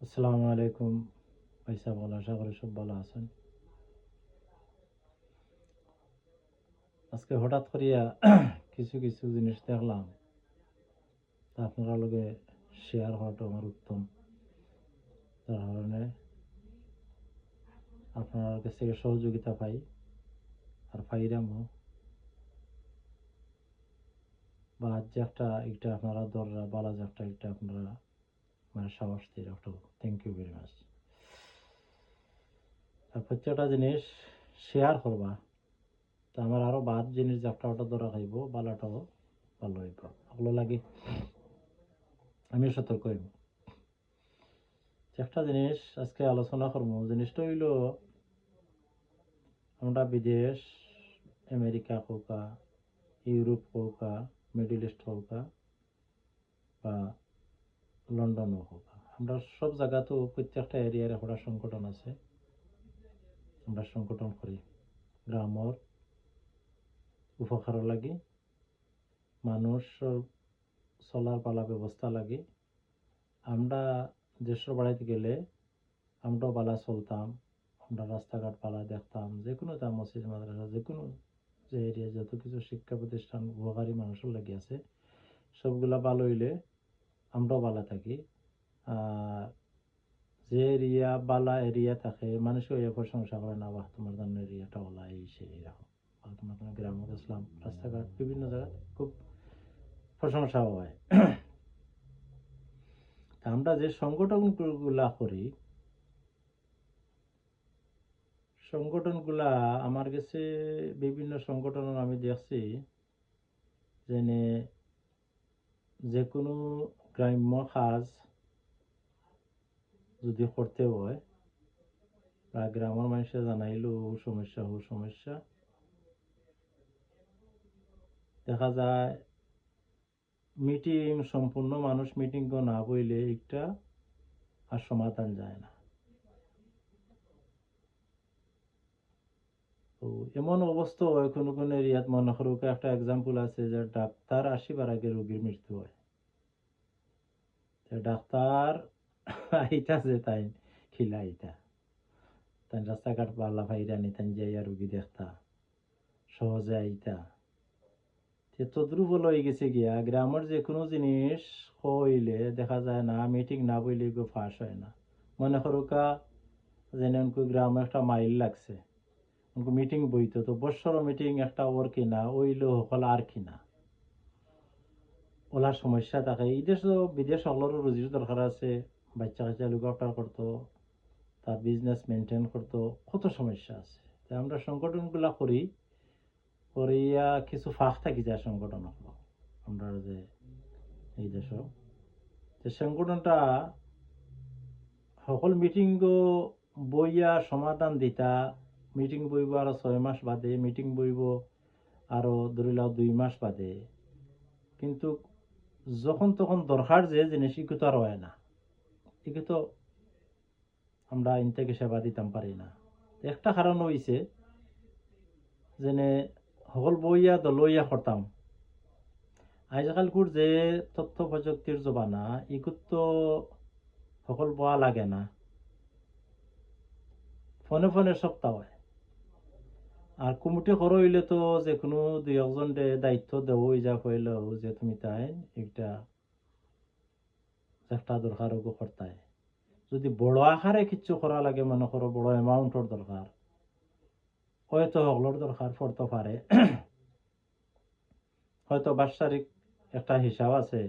আসসালামু আলাইকুম। পয়সা বল আশা করি সব ভালো আছেন। আজকে হঠাৎ করিয়া কিছু কিছু জিনিস দেখলাম। তা আপনারা লগে শেয়ার হওয়াটা আমার উত্তম। তার কারণে আপনার কাছ থেকে সহযোগিতা পাই আর পাইরামও। বা যে একটা এটা আপনারা দররা যে একটা এটা আপনারা মানে সাহস দিয়ে একটা থ্যাংক ইউ ভেরি মাচ আর প্রত্যেকটা জিনিস শেয়ার করবা। তা আমার আরও বাদ জিনিস যাত্রা ওটা ধরা খাইব বালাটাও ভালো হইব। ওগুলো লাগে। আমি সতর্ক হইব। একটা জিনিস আজকে আলোচনা করব। জিনিসটা হইল, আমরা বিদেশ, আমেরিকা হোকা ইউরোপ হোকা মিডিল ইস্ট হোকা বা লন্ডনও হোক। আমরা সব জায়গাতেও প্রত্যেকটা এরিয়ার একটা সংগঠন আছে। আমরা সংগঠন করি। গ্রামর উপকার লাগে মানুষ চলার পালা ব্যবস্থা লাগে। আমরা দেশের বাড়িতে গেলে আমরাও পালা চলতাম, আমরা রাস্তাঘাট পালা দেখতাম যে কোনো তা মসজিদ মাদ্রাসা যে কোনো যে এরিয়া যত কিছু শিক্ষা প্রতিষ্ঠান উপকারী মানুষের লাগি আছে, সবগুলা ভালো হইলে আমরাও ভালো থাকি। যে এরিয়া বালা এরিয়া থাকে মানুষও এ প্রশংসা করে না, বাহ, তোমার জন্য এরিয়াটা ওলা, এই সেই এরকম বা তোমার কোনো গ্রামে, ইসলাম, রাস্তাঘাট, বিভিন্ন জায়গায় খুব হয়। আমরা যে সংগঠনগুলা করি, সংগঠনগুলা, আমার কাছে বিভিন্ন সংগঠন আমি দেখছি যে কোনো গ্রাম্য কাজ যদি করতে হয় গ্রামের মানুষে জানাইলো, ও সমস্যা ও সমস্যা। দেখা যায় মিটিং সম্পূর্ণ মানুষ মিটিং না বইলে একটা আর সমাধান যায় না। তো এমন অবস্থা হয়, কোনো কোনো এরিয়াত মনে করো, একটা এক্সাম্পল আছে যে ডাক্তার আসিবার আগে রোগীর মৃত্যু হয়। ডাক্তার আইতাছে তাই খিলা আইতা তাই রাস্তাঘাট পাল্লা ফাইরা নি, তাই যাইয়া রুগী দেখতা। সহজে আইতা। তদ্রুপ লই গেছে গিয়া, গ্রামের যে কোনো জিনিস হইলে দেখা যায় না মিটিং না বইলে গো ফাঁস হয় না। মনে করো কা, যেন উনকু গ্রামে একটা মাইল লাগছে। উনকু মিটিং বইতো, তো বৎসর মিটিং একটা ওর কিনা ওইলো হল আর কিনা। ওলার সমস্যা থাকে। এই দেশ বিদেশ সকলেরও রুজির দরকার আছে। বাচ্চা কাচ্চা লুক আফটার করতো, তার বিজনেস মেনটেন করতো, কত সমস্যা আছে। তাই আমরা সংগঠনগুলা করি, করিয়া কিছু ফাঁক থাকি যায় সংগঠন আমরা যে এই দেশ, যে সংগঠনটা সকল মিটিং বইয়া সমাধান দিতা মিটিং বইব আরও ছয় মাস বাদে মিটিং বইব আরও ধরি লাও দুই মাস বাদে। কিন্তু যখন তখন দরকার যে জিনিস ইকু তো আর হয় না। ইকু তো আমরা ইন থেকে সেবা দিতাম পারি না। একটা কারণ হইছে যেনে সকল বইয়া, দলইয়া করতাম আজকালকুর যে তথ্য প্রযুক্তির জমানা, ইকুত তো সকল বয়া লাগে না। ফোনে ফোনে সপ্তাহ হয়। আর কমিটি করো হইলে তো যে কোনো দুই একজন দায়িত্ব দেব যা হইলেও যে তুমি তাই, একটা চেষ্টা দরকার করতায় যদি বড় আকারে কিচ্ছু করা লাগে, মনে করো বড় অ্যামাউন্টর দরকার, হয়তো হকলোর দরকার পড়তে পারে। হয়তো বাৎসরিক একটা হিসাব আছে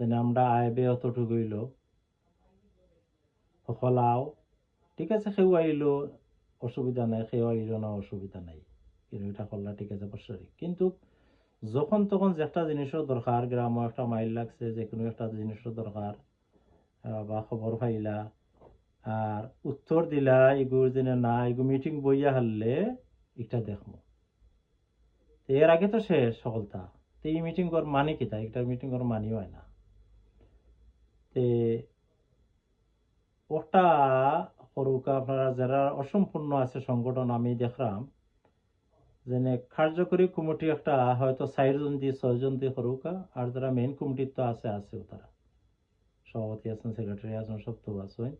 যেন আমরা আয় বে অতটুকু হইল সকলাও ঠিক আছে, সেও আইলো অসুবিধা নাই সেও আইলো না অসুবিধা নাই। কিন্তু এটা করলা ঠিক আছে বাৎসরিক কিন্তু যখন তখন যে একটা জিনিসের দরকার গ্রামে একটা মাইল লাগছে যে কোনো একটা জিনিসের দরকার বা খবর পাইলা আর উত্তর দিলা এগুর যেন না এগু মিটিং বইয়া হারলে এটা দেখব এর আগে তো শেষ সকলটা। তো এই মিটিং কর মানে কি তাই একটা মিটিং কর মানি হয় না তে ওটা সরুকা, আপনারা যারা অসম্পূর্ণ আছে সংগঠন, আমি দেখলাম যেনে কার্যকরী কমিটি একটা, হয়তো চারজন দিয়ে ছয়জন দিয়ে সরুকা, আর যারা মেইন কমিটির তো আছে, আছেও তারা। সভাপতি আছেন সেক্রেটারি আছেন, সব তো আছেন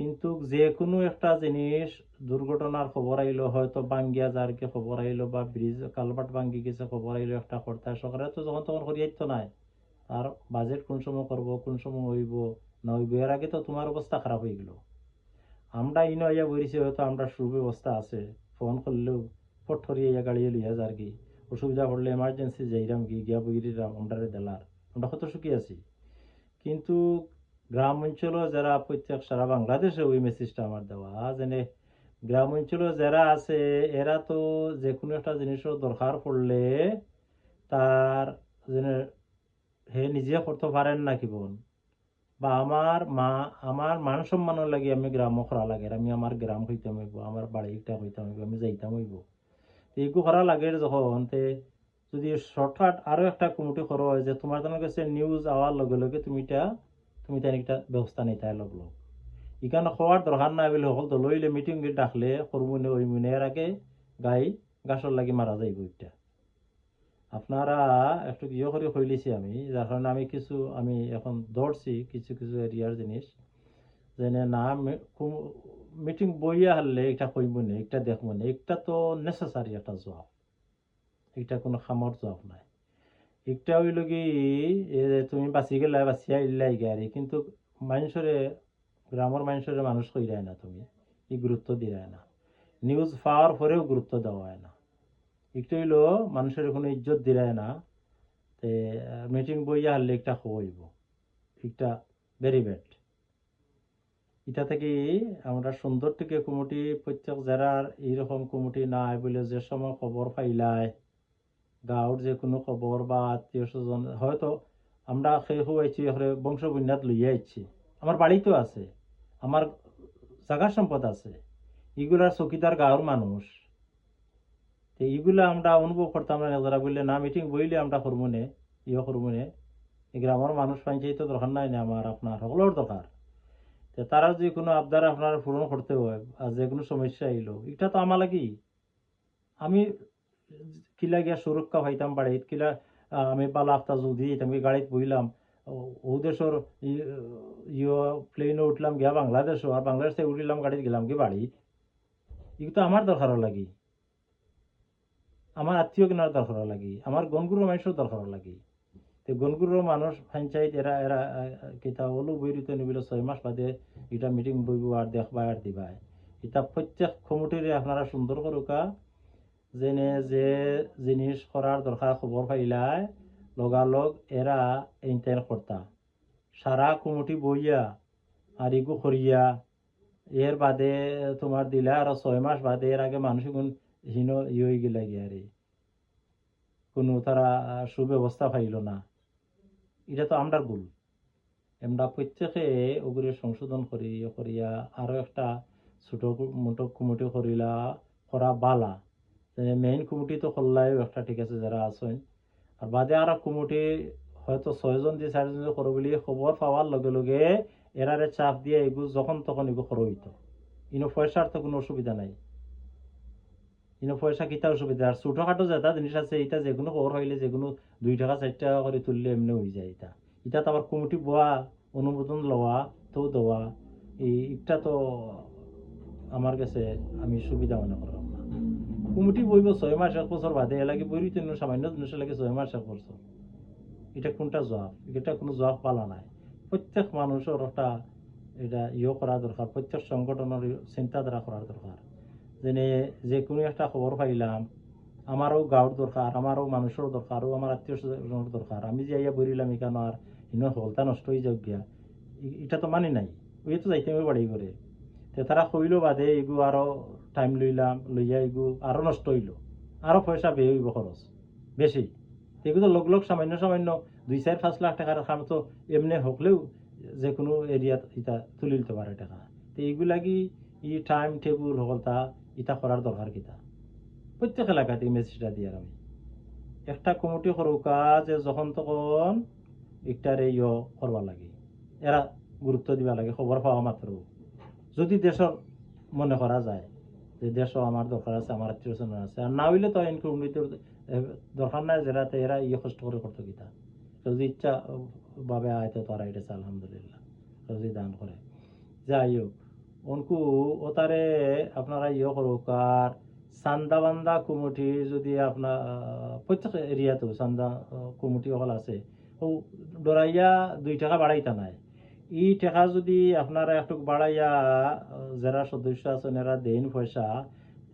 কিন্তু যে কোনো একটা জিনিস, দুর্ঘটনার খবর আইলো হয়তো বাঙ্গিয়া যারকে খবর আইলো বা ব্রিজ কালভার্ট ভাঙ্গি গেছে খবর আইলো একটা কর্তা সরকারে তো যখন তখন করিয়াই তো নাই। আর বাজেট কোন সময় করব কোন সময় হইব না হইব এর আগে তো তোমার অবস্থা খারাপ হয়ে গেল। আমরা ইনো আইয়া বইছি হয়তো আমরা সুব্যবস্থা আছে। ফোন করলেও পঠরি ইয়া গাড়ি লইয়া যার কি। অসুবিধা পড়লে এমার্জেন্সি যাইরাম কি, গিয়া বইরিরাম আমরা দেলার। আমরা কত সুখী আছি। কিন্তু গ্রাম অঞ্চলে যারা প্রত্যেক সারা বাংলাদেশে ওই মেসেজটা আমার দেওয়া। যেনে গ্রাম অঞ্চলে যারা আছে, এরা তো যে কোনো একটা জিনিসের দরকার পড়লে তার, যেন হে নিজে করতে পারেন না কি বোন বা আমার মা, আমার মান সম্মানের লাগে আমি গ্রামও করা লাগে। আমি আমার গ্রাম হইতাম হইব, আমার বাড়িটা হইতাম হইব, আমি যাইতাম হইব। এইগু করা লাগে যখন, তে যদি শর্টকাট আরও একটা কমিটি করা হয় যে তোমার তোমার কাছে নিউজ আওয়ার লগে লগে তুমি এটা, তুমি তাই একটা ব্যবস্থা নিতে লগ লগ ইখানে হওয়ার দরকার নাই বলে সকল তো লইলে মিটিং ডাকলে করমুনে ওই মুনে আগে গাই গাছর লাগি মারা যাইব এটা আপনারা একটু ইয়ে করে হইলিছি আমি, যার কারণে আমি কিছু, আমি এখন দৌড়ছি কিছু কিছু এরিয়ার জিনিস। যেনে না মিটিং বইয়া হারলে এটা কইব না, এটা দেখব না। এটা তো নেসেসারি একটা জবাব এটা কোনো খামর জবাব নাই। একটা হইল কি যে তুমি বাঁচি গেলা বাঁচিয়া ইল্লাই গাড়ি, কিন্তু মানুষরে, গ্রামের মানুষের মানুষ কইরায় না তুমি। ই গুরুত্ব দিরায় না। নিউজ পাওয়ার পরেও গুরুত্ব দেওয়া না। একটু হইল মানুষের কোনো ইজ্জত দিরায় না, তে মিটিং বইয়া হারলে একটা হইব। একটা ভেরি ব্যাড এটা থেকে আমরা সুন্দর থেকে কমিটি, প্রত্যেক জেলার এইরকম কমিটি নাই বলে যে সময় খবর পাইলায় গাঁৱৰ যে কোনো খবর বা আত্মীয় স্বজন, হয়তো আমরা সেই হয়েছি বংশ বুনিয়াদ লইয়া আইছি। আমার বাড়িতেও আছে, আমার জাগা সম্পদ আছে। এগুলার চকিদার গাঁৱৰ মানুষ। তো এগুলা আমরা অনুভব করতাম না যারা বললে, না মিটিং বইলে আমরা করবনে ইয়ে এই গ্রামের মানুষ পাইছে তো দরকার নাই না, আমার, আপনার, সকলের দরকার। তো তারা যে কোনো আবদার আপনার পূরণ করতে হয়, আর যে কোনো সমস্যা এলো এটা তো আমার লাগি। আমি কিলা গিয়া সুরক্ষা পাইতাম বাড়িত, কিলা আমি পালা আফতা যদি আমি গাড়িত বইলাম, ও- দেশের ইয়ে প্লেনে উঠলাম গিয়া বাংলাদেশ আর বাংলাদেশ থেকে উঠলাম গাড়িত গেলাম কি বাড়ি এগুলো তো আমার দরকার লাগি। আমার আত্মীয় কেনার দরকার লাগি, আমার গনগুরু মানুষের দরকার লাগি। তো গনগুরুর মানুষ পঞ্চায়েত এরা এরা কিতা ওলু বইরিতে নিবিলে ছয় মাস বাদে এটা মিটিং বইব আর দেখবা আর দিবা এটা প্রত্যেক কমিটিরে আপনারা সুন্দর করুকা যেনে যে জিনিস করার দরকার খবর পাইলাই, লগালগ এরা ইন্টার করতা সারা কমিটি বইয়া আর ইগু করিয়া এর বাদে তোমার দিলা আর ছয় মাস বাদে এর আগে মানুষ হীন ইয়ে হয়ে গেলা গিয়া রে। কোনো তারা সুব্যবস্থা পাইল না। এটা তো আমরার ভুল। আমরা প্রত্যেকে ওগুলো সংশোধন করি, করিয়া আরও একটা ছোট মোটো কমিটি করিলা, করা বালা। মেইন কুমুটি তো করলাই একটা ঠিক আছে যারা আছেন। আর বাদে আর কুমুটি হয়তো ছয়জন যে চারজন করো বলি খবর পাওয়ার লগে লগে এরারে চাপ দিয়ে এগুলো যখন তখন এগুলো করো হইতো ইনো পয়সার তো কোনো অসুবিধা নাই। ইনো পয়সা কিতা অসুবিধা। আর ছোটখাটো যেটা জিনিস আছে এটা যে কোনো খবর হইলে যে কোনো দুই টাকা চার টাকা করে তুললে এমনি হয়ে যায় এটা এটা তো আবার কমিটি বোয়া অনুমোদন লওয়া তো দেওয়া এটা তো আমার কাছে আমি সুবিধা মনে করলাম না কমিটি বইব ছয় মাস, এক বছর বাদে, এলাকে বইরি তো সামান্য জিনিস লাগে ছয় মাস, এক বছর এটা কোনটা জবাব? এটা কোনো জবাব পালা নাই। প্রত্যেক মানুষের একটা এটা ইয়ে করা দরকার প্রত্যেক সংগঠনের চিন্তাধারা করার দরকার যেনে যে কোনো একটা খবর পাইলাম আমারও গাঁৱৰ দরকার আমারও মানুষের দরকার ও আমার আত্মীয় স্বজনের দরকার আমি যে আইয়া বইরিলাম এখানে আর ইনো হলতা নষ্ট হয়ে যাক গিয়া। এটা তো মানি নাই। ওই তো যাইতে বাড়ি করে তে তারা কইল বাদে এগু আরও টাইম লইলাম লইয়া এগু আরও নষ্ট হইল। আরও পয়সা বে হইব খরচ বেশি এগুলো তো লোক লোক সামান্য সামান্য দুই চার পাঁচ লাখ টাকার কাম তো এমনি হকলেও যে কোনো এরিয়াত ইটা তুলি দিতে পারে টাকা তো এইগুলা কি ই টাইম টেবুল হকল তা ইটা করার দরকার কিতা প্রত্যেক এলাকাতে মেসেজটা দিয়ার আমি একটা কমিটি সরকা যে যখন তখন একটারে ইয় করবা লাগে। এরা গুরুত্ব দিবা লাগে খবর পাওয়া মাত্র যদি দেশের মনে করা যায়, যে দেশও আমার দরকার আছে আমার আত্মীয় আছে আর না হইলে তো আইন কমিটির দরকার নাই যেটাতে এরা ইয়ে কষ্ট করে করতো কিতা যদি ইচ্ছা ভাবে আয়তে তারা এটেছে আলহামদুলিল্লাহ। যদি দান করে যাই হোক উনকু ওতারে আপনারা ইয়ে করুক আর চান্দা বান্দা কুমুটি যদি আপনার প্রত্যেক এরিয়াতেও চান্দা কুমুটি সকল আছে ও ডরাইয়া দুই টাকা বাড়াইতা নাই ই টাকা যদি আপনারা একটু বাড়াইয়া যারা সদস্য আছেন এরা দেন পয়সা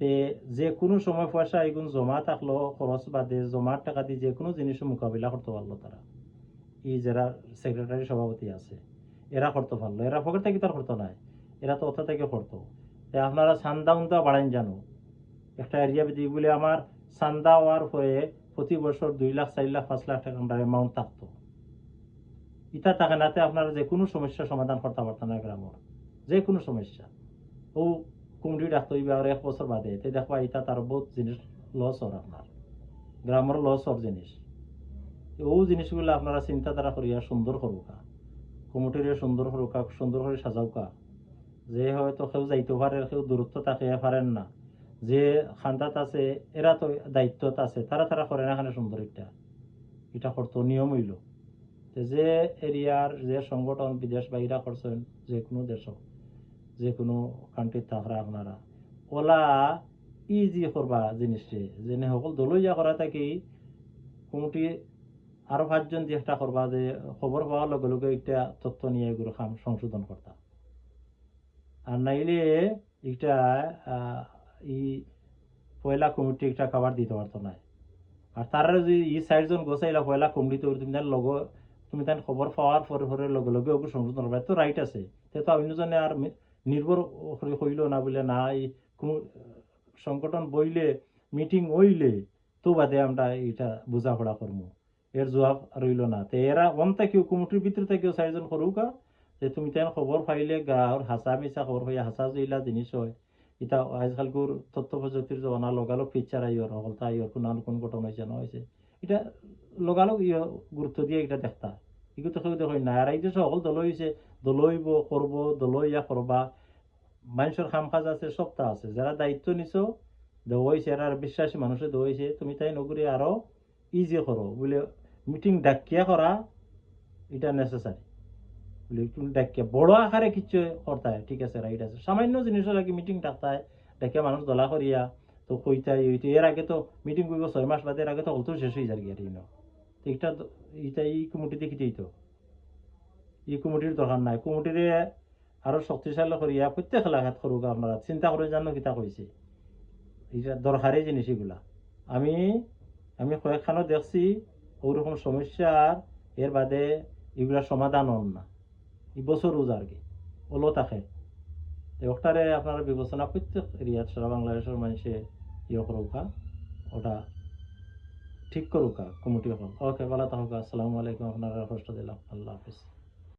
তে যে কোনো সময় পয়সা এগুন জমা থাকল খরচ বাদে জমার টাকা দিয়ে যে কোনো জিনিসের মোকাবিলা করতে পারল তারা ই যারা সেক্রেটারি সভাপতি আছে এরা করতে পারল এরা পকেট থেকে তার করতো নাই এরা তো ওথা থেকে করতো তে আপনারা সান্দা উন্দা বাড়াইন জানো। একটা এরিয়া দিই বলে আমার সান্দা হওয়ার পরে প্রতি বছর দুই লাখ, চার লাখ, পাঁচ লাখ টাকা আমরা অ্যামাউন্ট থাকতো। ইটা টাকা নাতে আপনারা যে কোনো সমস্যার সমাধান করতে পারতেন না গ্রামের। যে কোনো সমস্যা। ও কুমড়ি ডাকতো এবার এক বছর বাদে। তে দেখবা ইটা তার বহুত জিনিস লস হর আপনার। গ্রামের লস হর জিনিস। ও জিনিসগুলো আপনারা চিন্তাধারা করিয়া সুন্দর করুকা কমিটিরে সুন্দর করুকা সুন্দর করে সাজাউকা যে হয়তো কেউ যাইতে পারে কেউ দূরত্ব থাকে পারেন না। যে খান্দাত আছে এরা তো দায়িত্বত আছে, তারা তারা করে না এখানে সুন্দর এটা। এটা করতো নিয়ম হইল। যে এরিয়ার, যে সংগঠন বিদেশ বাইরা করছেন, যে কোনো দেশ যে কোনো কান্ট্রিত থাকরা আপনারা, ওলা ইজি করবা জিনিসটি। যেনে সকল দলইয়া করা থাকি কোনোটি আরও পাঁচজন একটা করবা যে খবর পাওয়ার লগে লগে এটা তথ্য নিয়ে এগুলো সংশোধন করতা। আর নাইলে এটা ই পয়লা কমিটি একটা খাবার দিতে পারতো না। আর তারা যদি ই চারজন গোছাইলা পয়লা কমিটি তো তুমি তার লগ, তুমি তার খবর পাওয়ার পরে পরে লগে লগে ওগুলো সংশোধন করবা তো রাইট আছে। তে অন্যজনে আর নির্ভর হইল না বলে, না এই সংগঠন বইলে মিটিং হইলে, তো বাদে আমরা এটা বোঝাপড়া করব এর জবাব রইল না। তে এরা ওন থেকেও কমিটির ভিতর থেকেও চারজন করুকা যে তুমি তেন খবর পাইলে গাঁৱৰ হাঁচা মিছা খবৰ পাই হাঁচা জইলা জিনিস হয়। ইতা আজকালকুর তথ্য প্রযুক্তির জমানা লগালগ পিকচার আইয়র সকলতা আইয়র কোন না কোন ঘটনা হয়েছে না হয়েছে এটা লগালগ ইয়ে গুরুত্ব দিয়ে এটা এগুলো তো কেউ দেখো না আর এই যে সকল দল হয়েছে দলইব করব দলইয়া করবা মানুষের খাম কাজ আছে সবটা আছে। যারা দায়িত্ব নিছো দেওয়াইছে আর বিশ্বাসী মানুষে দেওয়াইছে তুমি তাই নগরী আরও ইজি করো বলে মিটিং ডাকিয়া করা এটা নেসেসারি তুমি ডাকিয়া বড় আকারে কিছু করতায়, ঠিক আছে রাইট আছে। সামান্য জিনিসের আগে মিটিং ডাকতায় ডাকিয়া মানুষ দলা করিয়া, তো কইতাই এইটা এর আগে তো মিটিং করব ছয় মাস বাদে, এর আগে তো অল্প শেষ হয়ে যায় গিয়ে ঋণ তো এটা এটা এই কিতেই তো এই কমিটির দরকার নাই। কমিটিরে আরও শক্তিশালী করিয়া প্রত্যেক এলাকাত করুক আপনারা চিন্তা করে জানো কিতা কইছে এটা দরকারি জিনিস এগুলা আমি আমি কয়েকখানো দেখছি, ওরকম সমস্যার এর বাদে এগুলা সমাধান হন না। বছর রোজা আর কি। ওলো থাকে ওটারে আপনারা বিবেচনা প্রত্যেক এরিয়াত সারা বাংলাদেশের মানুষে ইয়ে করুকা ওটা ঠিক করুকা কমিটি হল ওকে, ভালো থাকুক। আসসালামু আলাইকুম। আপনারা কষ্ট দিলাম। আল্লাহ হাফিজ।